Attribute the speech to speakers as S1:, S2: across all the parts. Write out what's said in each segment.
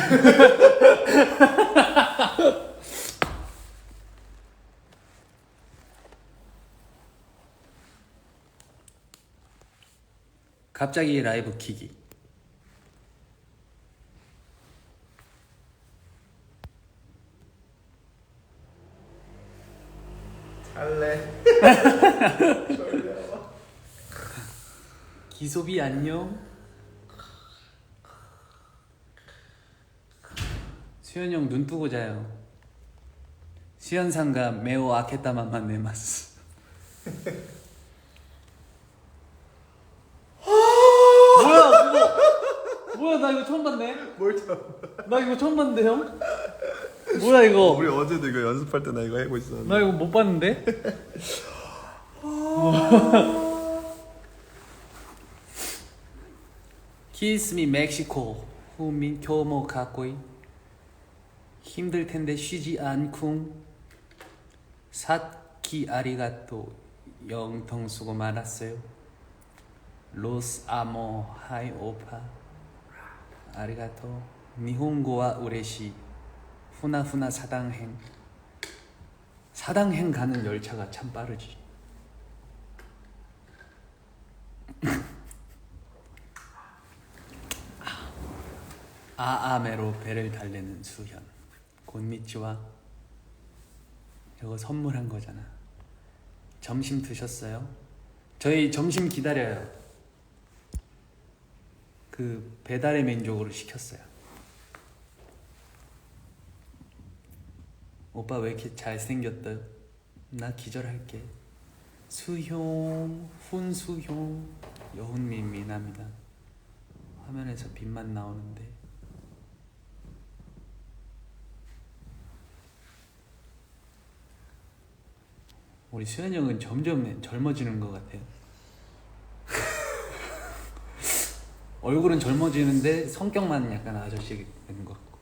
S1: 갑자기 라이브 키기.
S2: 잘래.
S1: 기소비 안녕. 수현 형눈 뜨고 자요. 수현상가 매우 아케타만만 내마스. 뭐야 그거? 뭐야 나 이거 처음 봤네.
S2: 뭘 참.
S1: 나 이거 처음 봤는데 형? 뭐야 이거?
S2: 우리 어제도 이거 연습할 때 나 이거 하고 있었는데.
S1: 나 이거 못 봤는데? 키스미 멕시코 후민 교모 가꼬이 힘들 텐데 쉬지 않쿵. 사키 아리가또 영통 수고 많았어요. 로스 아모 하이 오파. 아리가또 니혼고와 우레시. 후나후나 사당행. 사당행 가는 열차가 참 빠르지. 아아메로 배를 달래는 수현. 곤미치와 이거 선물한 거잖아. 점심 드셨어요? 저희 점심 기다려요. 그 배달의 민족으로 시켰어요. 오빠 왜 이렇게 잘생겼다? 나 기절할게. 수효, 훈수효, 여훈민 미남이다. 화면에서 빛만 나오는데. 우리 수현 형은 점점 젊어지는 것 같아요. 얼굴은 젊어지는데 성격만 약간 아저씨 되는 것 같고.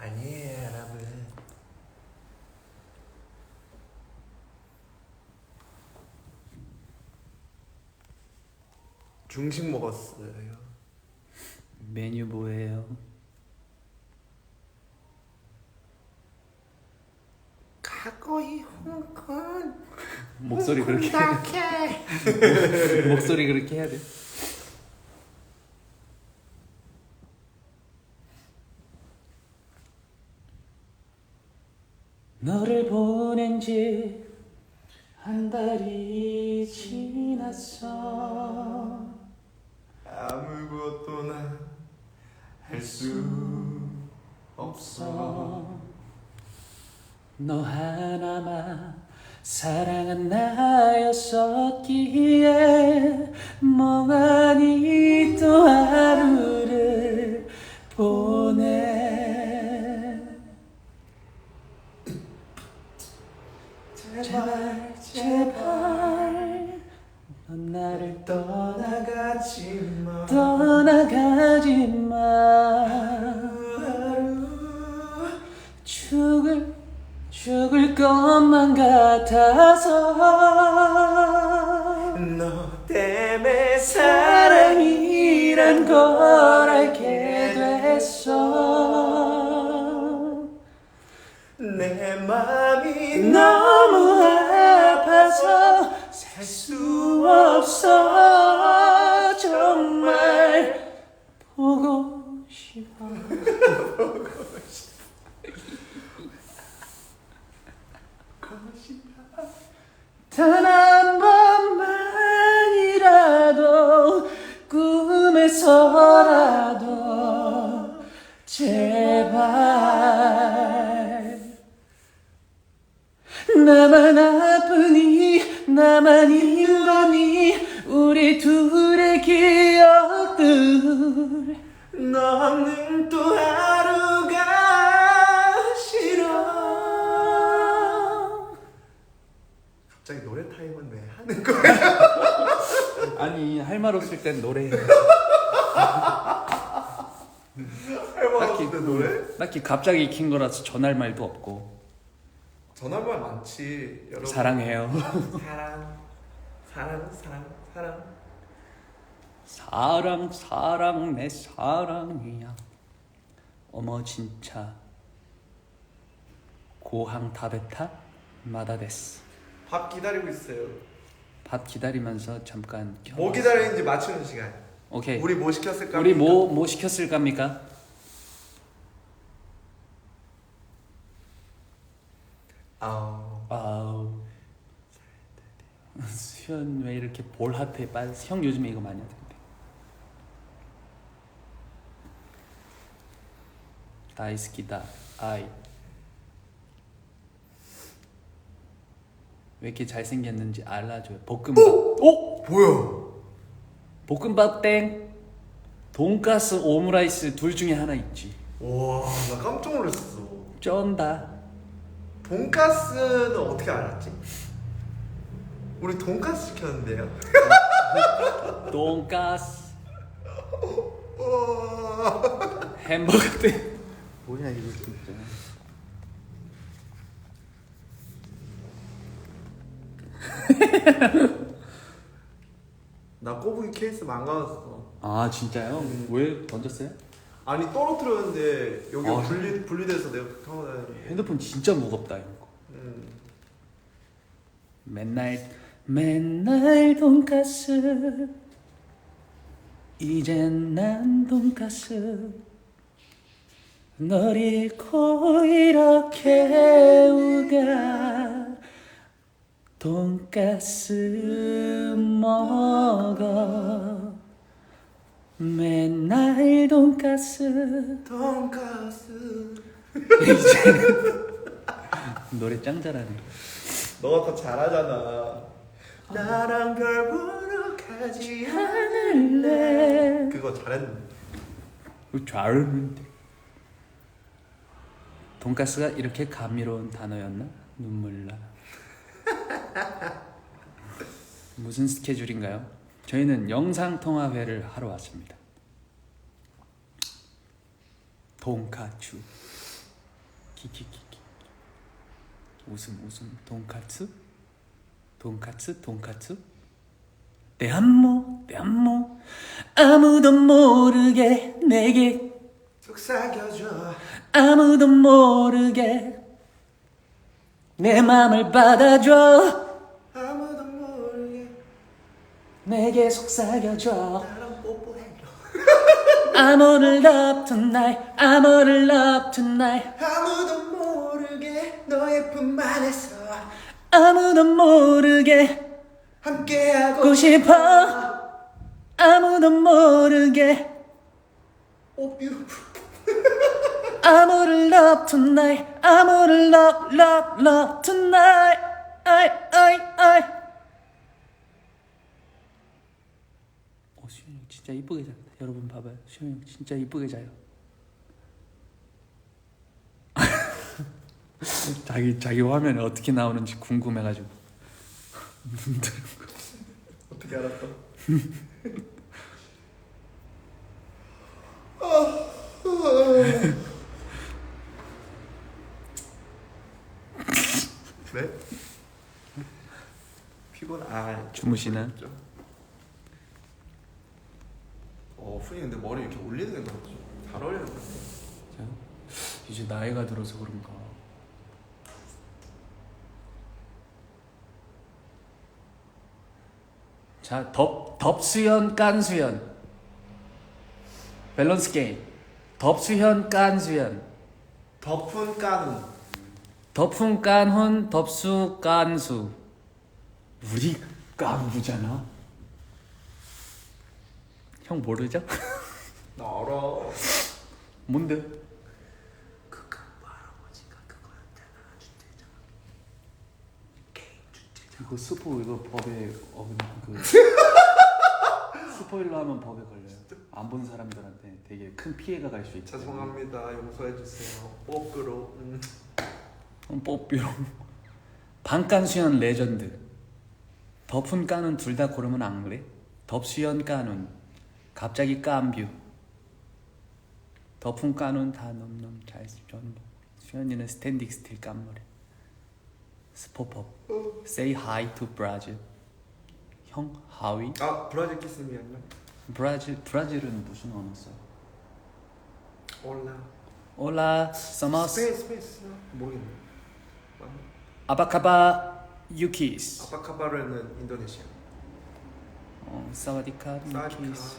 S2: 아니에요, 여러분. 중식 먹었어요.
S1: 메뉴 뭐예요?
S2: 가고이 홍콩
S1: 목소리 그렇게. 목소리 그렇게 해야 돼. 너를 보낸 지 한 달이 지났어.
S2: 아무것도 나 할 수 없어.
S1: 너 하나만 사랑한 나였었기에 멍하니 또 하루 사랑이란 걸 알게 됐어.
S2: 내 맘이
S1: 너무 아파서 살 수 없어. 정말 보고 싶어. 단한 번만이라도 꿈에서라도 제발. 나만 아프니 나만 힘드니 우리 둘의 기억들
S2: 너 없는 또 하루가 싫어. 갑자기 노래 타임은 왜 하는 거야?
S1: 아니 할 말 없을 땐 노래해
S2: 할말
S1: 딱히
S2: 없는데 노래?
S1: 딱히 갑자기 킨 거라서 전할 말도 없고
S2: 전화말 많지 여러분
S1: 사랑해요
S2: 사랑 사랑 사랑 사랑
S1: 사랑 사랑 내 사랑이야 어머 진짜 고항 타베타 마다데스
S2: 밥 기다리고 있어요.
S1: 밥 기다리면서 잠깐 겨-
S2: 뭐 기다리는지 맞추는 시간.
S1: 오케이
S2: 우리 뭐 시켰을까?
S1: 우리 뭐 뭐 시켰을 겁니까?
S2: 아,
S1: 아우 수현 왜 이렇게 볼핫해 빨? 형 요즘에 이거 많이 하던데. 다이스키다 아이 왜 이렇게 잘생겼는지 알려줘요 볶음밥 오
S2: 뭐야?
S1: 볶음밥 땡 돈가스 오므라이스 둘 중에 하나 있지
S2: 와, 나 깜짝 놀랐어.
S1: 쩐다
S2: 돈가스는 어떻게 알았지? 우리 돈가스 시켰는데요.
S1: 돈가스
S2: 와.
S1: 햄버거 땡 뭐야 이거 진짜
S2: 나 꼬부기 케이스 망가졌어.
S1: 아 진짜요? 왜 던졌어요?
S2: 아니 떨어뜨렸는데 여기
S1: 아.
S2: 분리 분리돼서 내가 타고 다녔는데.
S1: 핸드폰 진짜 무겁다 이거
S2: 음.
S1: 맨날 맨날 돈가스. 이젠 난 돈가스. 널 잃고 이렇게 우가 돈가스 먹어. 맨날 돈가스.
S2: 돈가스.
S1: 노래 짱 잘하네.
S2: 너가 더 잘하잖아. 나랑 별 보러 가지
S1: 않을래?
S2: 그거 잘했는데.
S1: 잘하는데. 돈가스가 이렇게 감미로운 단어였나? 눈물 나. 무슨 스케줄인가요? 저희는 영상통화회를 하러 왔습니다. 돈카츠 키키키키. 웃음 웃음. 돈카츠 돈카츠 돈카츠 내 안모 내 안모 아무도 모르게 내게
S2: 속삭여줘.
S1: 아무도 모르게 내 맘을 받아줘.
S2: 아무도 모르게
S1: 내게 속삭여줘.
S2: 나랑 뽀뽀해줘.
S1: I'm on love tonight I'm on love tonight
S2: 아무도 모르게 너의 품 안에서
S1: 아무도 모르게
S2: 함께하고
S1: 고 싶어. 아무도 모르게
S2: 오 뷰티풀.
S1: I'm on love tonight. I'm on love love love tonight. I I I 어 수현이 형 진짜 이쁘게 잘다 여러분 봐봐요. 수현이 형 진짜 이쁘게 자요 자기 자기 화면에 어떻게 나오는지 궁금해가지고
S2: 어떻게 알았어? 네? 피곤 아
S1: 주무시나?
S2: 어 훈이 근데 머리 이렇게 올리는 거잘 어울리는 것 같아.
S1: 자, 이제 나이가 들어서 그런가 자, 덥, 덥수현, 깐수현 밸런스 게임 덥수현, 깐수현
S2: 덮은 까는
S1: 덥훈, 깐훈, 덥수, 깐수 우리 깐부잖아 형 모르죠?
S2: 나 알아.
S1: 뭔데?
S2: 그까 할아버지가 그거였잖아 주제잖아. 게임
S1: 이거 스포 이거 법에 어긋 그 스포일러 하면 법에 걸려요. 안 본 사람들한테 되게 큰 피해가 갈 수 있죠.
S2: 죄송합니다. 용서해 주세요. 뽀끄로. 음.
S1: 뽀삐롱. 방간수연 레전드. 덮은 까는 둘 다 고르면 안 그래? 덥수연 까는 갑자기 깐뷰. 덮은 까는 다 넘넘 잘 전부. 수연이는 스탠딩 스틸 깐머리. 스포법. Say hi to Brazil. 형 하위?
S2: 아 브라질 키스미였나?
S1: 브라질 브라질은 무슨 언어 써?
S2: 올라.
S1: 올라 서머스
S2: 스페이스 스페이스 모르겠네. 맞나?
S1: 아바카바 유키스
S2: 아바카바르는 인도네시아.
S1: 어, 사와디카. 유키스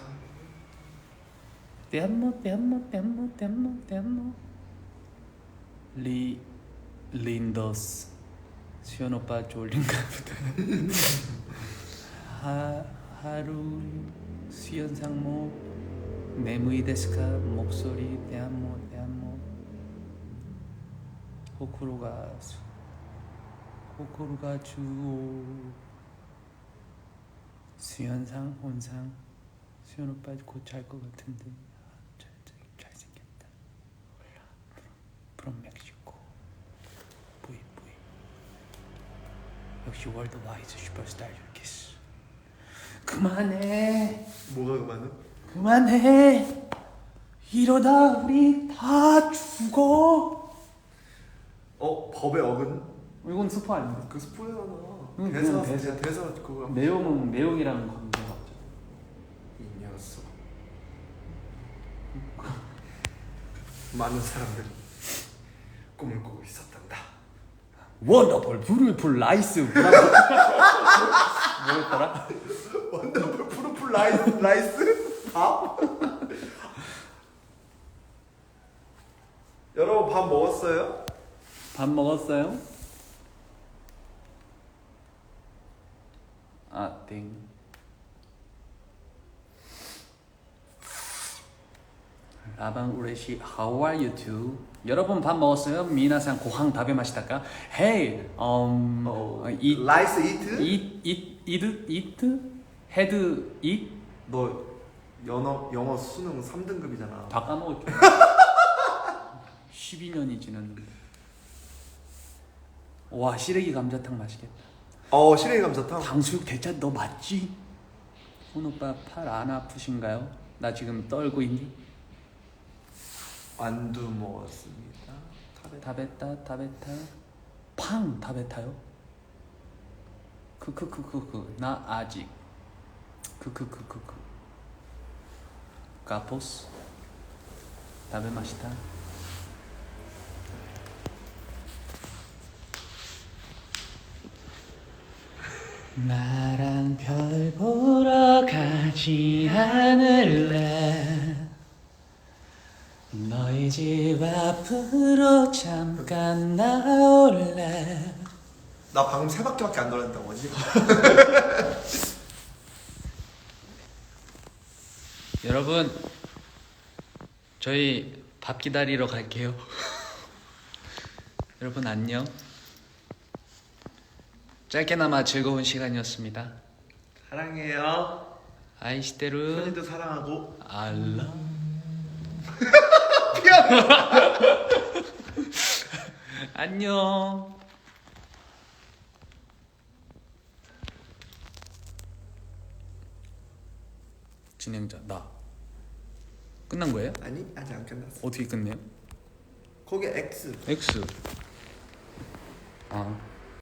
S1: 데모 데모 데모 데모 데모 리 린더스 수현 오빠 졸린가 보다. 하 하루 수현 상모 네무이 데스카 목소리 대한모 대한모. 호쿠로가 수 호쿠로가 주오. 수현상 혼상. 수현 오빠 곧 잘 것 같은데. 아, 잘생겼다. 몰라. from 멕시코 뿌이 뿌이 역시 월드와이드 슈퍼스타 유키스 그만해
S2: 뭐가 그만은?
S1: 그만해 이러다 우리 다 죽어
S2: 어 법의 어근
S1: 이건 스포 아닌데
S2: 그 스포잖아.
S1: 응,
S2: 대사
S1: 그건
S2: 대사
S1: 대사.
S2: 대사 그거.
S1: 내용은 내용이랑 관계가 없죠
S2: 이 녀석. 많은 사람들이 꿈을 꾸고 있었단다.
S1: 원더풀 뷰티풀 라이스 뭐였더라?
S2: 원더풀 푸르풀 라이스 라이스 밥? 여러분 밥 먹었어요?
S1: 밥 먹었어요? 아, 땡. 라방 우레시 How are you too? 여러분 밥 먹었어요? 미나상 고항 답에 마시다가 Hey, um,
S2: 어,
S1: eat,
S2: 라이스 이트?
S1: eat, eat, eat, eat, had, eat?
S2: 너 영어 영어 수능 3등급이잖아.
S1: 다 까먹을게 12년이 지났는데 와 시래기 감자탕 맛있겠다
S2: 어 시래기 감자탕.
S1: 당수육 대짜 너 맞지? 손 오빠 팔 안 아프신가요? 나 지금 떨고 있니?
S2: 안두 먹었습니다.
S1: 다베타. 다베타 팡 다베타요? 크크크크크 나 아직. 크크크크크 까포스. 다베 마시다. 나랑 별 보러 가지 않을래 너희 집 앞으로 잠깐 나올래
S2: 나 방금 세 바퀴밖에 안 돌았다고 어지?
S1: 여러분 저희 밥 기다리러 갈게요 여러분 안녕 짧게나마 즐거운 시간이었습니다
S2: 사랑해요.
S1: 아이시테르
S2: 현이도 사랑하고.
S1: 알라 안녕 진행자 나 끝난 거예요?
S2: 아니 아직 안 끝났어.
S1: 어떻게 끝내요?
S2: 거기 X.
S1: X 아